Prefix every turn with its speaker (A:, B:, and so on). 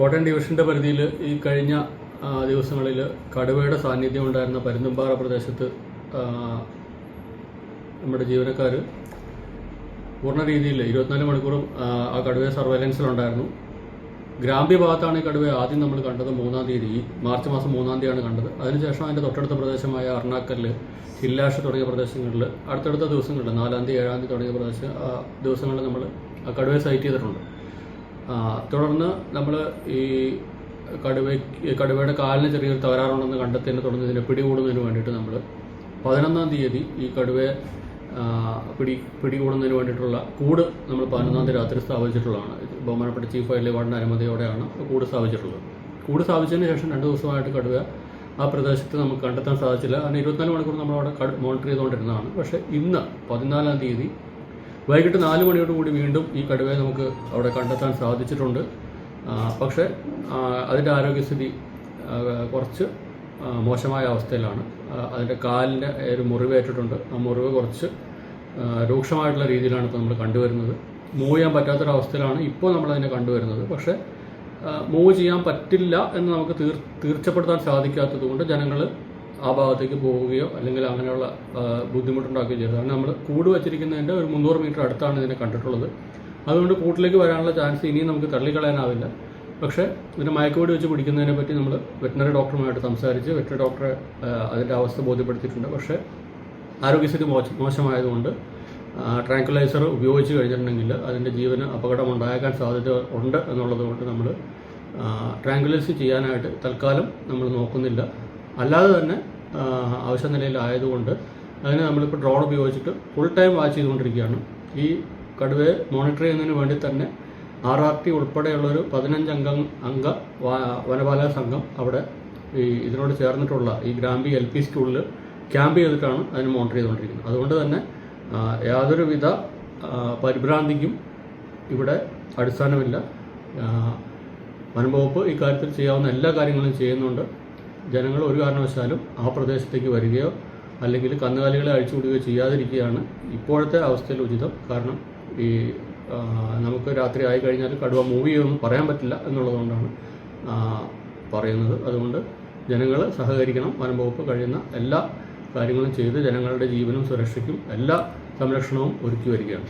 A: കോട്ടയം ഡിവിഷന്റെ പരിധിയിൽ ഈ കഴിഞ്ഞ ദിവസങ്ങളിൽ കടുവയുടെ സാന്നിധ്യം ഉണ്ടായിരുന്ന പരുന്തുംപാറ പ്രദേശത്ത് നമ്മുടെ ജീവനക്കാർ പൂർണ രീതിയിൽ ഇരുപത്തിനാല് മണിക്കൂറും ആ, കടുവയെ സർവൈലൻസിലുണ്ടായിരുന്നു ഗ്രാമ്യ ഭാഗത്താണ് ഈ കടുവയെ ആദ്യം നമ്മൾ കണ്ടത് മൂന്നാം തീയതി. മാർച്ച് മാസം മൂന്നാം തീയതിയാണ് കണ്ടത്. അതിനുശേഷം അതിന്റെ തൊട്ടടുത്ത പ്രദേശമായ അർണാക്കല്ല് ഹില്ലാഷ് തുടങ്ങിയ പ്രദേശങ്ങളിൽ അടുത്തടുത്ത ദിവസങ്ങളിൽ നാലാം തീയതി ഏഴാം തീയതി തുടങ്ങിയ പ്രദേശ ആ, ദിവസങ്ങളിൽ നമ്മൾ ആ കടുവയെ സൈറ്റ് ചെയ്തിട്ടുണ്ട്. തുടർന്ന് നമ്മൾ ഈ കടുവ കടുവയുടെ കാലിന് ചെറിയൊരു തകരാറുണ്ടെന്ന് കണ്ടെത്തിയതിനെ തുടർന്ന് ഇതിനെ പിടികൂടുന്നതിന് വേണ്ടിയിട്ട് നമ്മൾ പതിനൊന്നാം തീയതി ഈ കടുവയെ പിടി പിടികൂടുന്നതിന് വേണ്ടിയിട്ടുള്ള കൂട് നമ്മൾ പതിനൊന്നാം തീയതി രാത്രി സ്ഥാപിച്ചിട്ടുള്ളതാണ്. ബഹുമാനപ്പെട്ട ചീഫ് വൈൽഡ് വാർഡിന്റെ അനുമതിയോടെയാണ് കൂട് സ്ഥാപിച്ചിട്ടുള്ളത്. കൂട് സ്ഥാപിച്ചതിന് ശേഷം രണ്ട് ദിവസമായിട്ട് കടുവ ആ പ്രദേശത്ത് നമുക്ക് കണ്ടെത്താൻ സാധിച്ചില്ല. കാരണം ഇരുപത്തിനാല് മണിക്കൂർ നമ്മളവിടെ മോണിറ്റർ ചെയ്തുകൊണ്ടിരുന്നതാണ്. പക്ഷേ ഇന്ന് പതിനാലാം തീയതി വൈകിട്ട് നാല് മണിയോട് കൂടി വീണ്ടും ഈ കടുവയെ നമുക്ക് അവിടെ കണ്ടെത്താൻ സാധിച്ചിട്ടുണ്ട്. പക്ഷെ അതിന്റെ ആരോഗ്യസ്ഥിതി കുറച്ച് മോശമായ അവസ്ഥയിലാണ്. അതിന്റെ കാലിന്റെ ഒരു മുറിവേറ്റിട്ടുണ്ട് ആ മുറിവ് കുറച്ച് രൂക്ഷമായിട്ടുള്ള രീതിയിലാണ് ഇപ്പോൾ നമ്മൾ കണ്ടുവരുന്നത്. മൂവ് ചെയ്യാൻ പറ്റാത്തൊരവസ്ഥയിലാണ് ഇപ്പോൾ നമ്മളതിനെ കണ്ടുവരുന്നത്. പക്ഷേ മൂവ് ചെയ്യാൻ പറ്റില്ല എന്ന് നമുക്ക് തീർ തീർച്ചപ്പെടുത്താൻ സാധിക്കാത്തത് കൊണ്ട് ജനങ്ങൾ ആ ഭാഗത്തേക്ക് പോവുകയോ അല്ലെങ്കിൽ അങ്ങനെയുള്ള ബുദ്ധിമുട്ടുണ്ടാക്കുകയോ ചെയ്തു കാരണം നമ്മൾ കൂട് വച്ചിരിക്കുന്നതിന്റെ ഒരു മുന്നൂറ് മീറ്റർ അടുത്താണ് ഇതിനെ കണ്ടിട്ടുള്ളത്. അതുകൊണ്ട് കൂട്ടിലേക്ക് വരാനുള്ള ചാൻസ് ഇനിയും നമുക്ക് തള്ളിക്കളയാനാവില്ല. പക്ഷേ ഇതിനെ മയക്കുപൊടി വെച്ച് പിടിക്കുന്നതിനെ പറ്റി നമ്മൾ വെറ്റിനറി ഡോക്ടറുമായിട്ട് സംസാരിച്ച് വെറ്റിനറി ഡോക്ടറെ അതിന്റെ അവസ്ഥ ബോധ്യപ്പെടുത്തിയിട്ടുണ്ട്. പക്ഷേ ആരോഗ്യസ്ഥിതി മോശം മോശമായതുകൊണ്ട് ട്രാങ്കുലൈസർ ഉപയോഗിച്ച് കഴിഞ്ഞിട്ടുണ്ടെങ്കിൽ അതിന്റെ ജീവന് അപകടം അപകടമുണ്ടായേക്കാൻ സാധ്യത ഉണ്ട് എന്നുള്ളത് കൊണ്ട് നമ്മൾ ട്രാങ്കുലൈസ് ചെയ്യാനായിട്ട് തൽക്കാലം നമ്മൾ നോക്കുന്നില്ല. അല്ലാതെ തന്നെ അവശ്യ നിലയിലായതുകൊണ്ട് അതിന് നമ്മളിപ്പോൾ ഡ്രോൺ ഉപയോഗിച്ചിട്ട് ഫുൾ ടൈം വാച്ച് ചെയ്തുകൊണ്ടിരിക്കുകയാണ്. ഈ കടുവയെ മോണിറ്റർ ചെയ്യുന്നതിന് വേണ്ടി തന്നെ ആർ ആർ ടി ഉൾപ്പെടെയുള്ളൊരു പതിനഞ്ച് അംഗ വനപാലക സംഘം അവിടെ ഈ ഇതിനോട് ചേർന്നിട്ടുള്ള ഈ ഗ്രാമ്പി എൽ പി സ്കൂളിൽ ക്യാമ്പ് ചെയ്തിട്ടാണ് അതിന് മോണിറ്റർ ചെയ്തുകൊണ്ടിരിക്കുന്നത്. അതുകൊണ്ട് തന്നെ യാതൊരുവിധ പരിഭ്രാന്തിക്കും ഇവിടെ അടിസ്ഥാനമില്ല. വനംവകുപ്പ് ഇക്കാര്യത്തിൽ ചെയ്യാവുന്ന എല്ലാ കാര്യങ്ങളും ചെയ്യുന്നുണ്ട്. ജനങ്ങൾ ഒരു കാരണവശാലും ആ പ്രദേശത്തേക്ക് വരികയോ അല്ലെങ്കിൽ കന്നുകാലികളെ അഴിച്ചുവിടുകയോ ചെയ്യാതിരിക്കുകയാണ് ഇപ്പോഴത്തെ അവസ്ഥയിൽ ഉചിതം. കാരണം ഈ നമുക്ക് രാത്രി ആയി കഴിഞ്ഞാൽ കടുവ മൂവ് ചെയ്യുമെന്ന് പറയാൻ പറ്റില്ല എന്നുള്ളതുകൊണ്ടാണ് പറയുന്നത്. അതുകൊണ്ട് ജനങ്ങൾ സഹകരിക്കണം. വനംവകുപ്പ് കഴിയുന്ന എല്ലാ കാര്യങ്ങളും ചെയ്ത് ജനങ്ങളുടെ ജീവനും സുരക്ഷയ്ക്കും എല്ലാ സംരക്ഷണവും ഒരുക്കി വരികയാണ്.